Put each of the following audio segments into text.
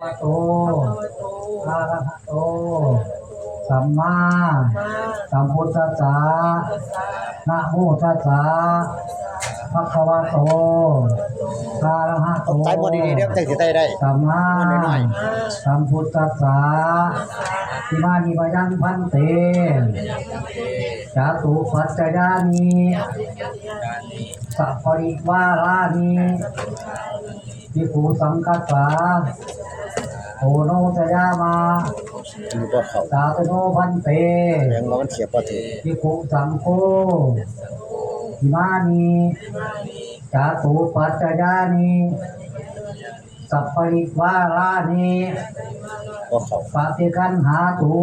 ภะโตอะระหะโต สัมมา สัมพุทธัสสะนะโมตัสสะภะคะวะโตอะระหะโตใต้หมดดีๆเดี๋ยวจังสิใต้ได้ สัมมาหน่อยสัมพุทธัสสะอิมานิวยังพันเตจาตุปัจจยานิสัพพริวารานิภิกขุสังกัสสะ โอโนจยามามันบ่เข้าสาธุโนพันเตแรงว่ามันเสียบ่ถือภิกขุสังโฆอิมานิจาตุปัจจยานิสัพพริวารานิบ่เข้าปฏิกันหาตุ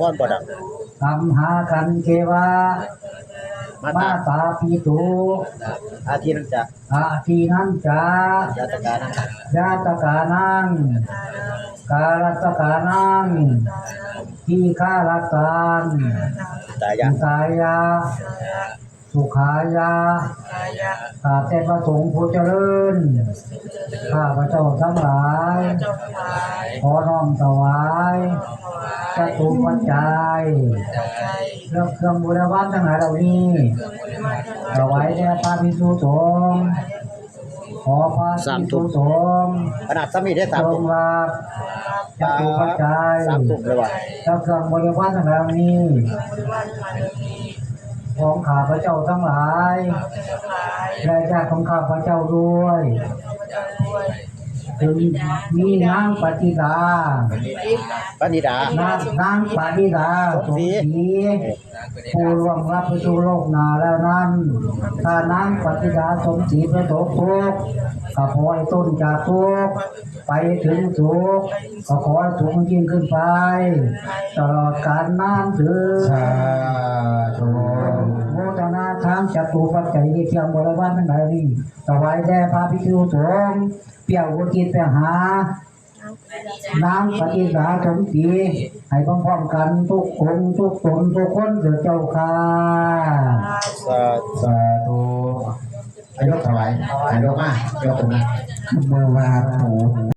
ก้อนบ่ดังตัมหากันเกวะมามาตาตาปีตุอาทิตย์นั้นจะอาทีนันจายาตการนะยาตกานัง กาลตกานังทีฆาลตานตายะสุขายาสุขายาข้าแต่พระสงฆ์ผู้เจริญ ข้าพระเจ้าทั้งหลาย ขอน้อมถวายจตุปัจจัยเครื่องเครื่องบูรณะทั้งหลายเหล่านี้ถวายแด่พระภิกษุสงฆ์ ขอพระภิกษุสงฆ์ขนาดซ้ำนี่ได้สามจตุ่งมรับจตุปัจจัยสามตุ่มเลยว่ะและเครื่องบริวารทั้งหลายเหล่านี้ของข้าพระเจ้าทั้งหลายและญาติของข้าพระเจ้าด้วย ถึงมีนางปฏิดาปานิดา นางนางปฏิดาสมศรีผู้ร่วงรับไปสู่โลกหนาแล้วนั้นถ้านางปฏิดาสมศรีประสบทุกข์ก็ขอให้ต้นจากทุกข์ไปถึงสุขก็ขอให้สูงยิ่งขึ้นไป ตลอดกาลนานถึงสาธุโมท จัตุปัจจัยที่ยมบริวารทั้งหลายนี้ถวายแด่พระภิกษุสงฆ์เปี่ยวอุทิไปหานางปฏิสาสมศรีให้พร้อมๆกันทุกคนทุกตนทุกคนเถิดเจ้าค่ะสาสาธุให้ยกถวายให้ยกมาเดี๋ยวผมนะเมื่อวานโห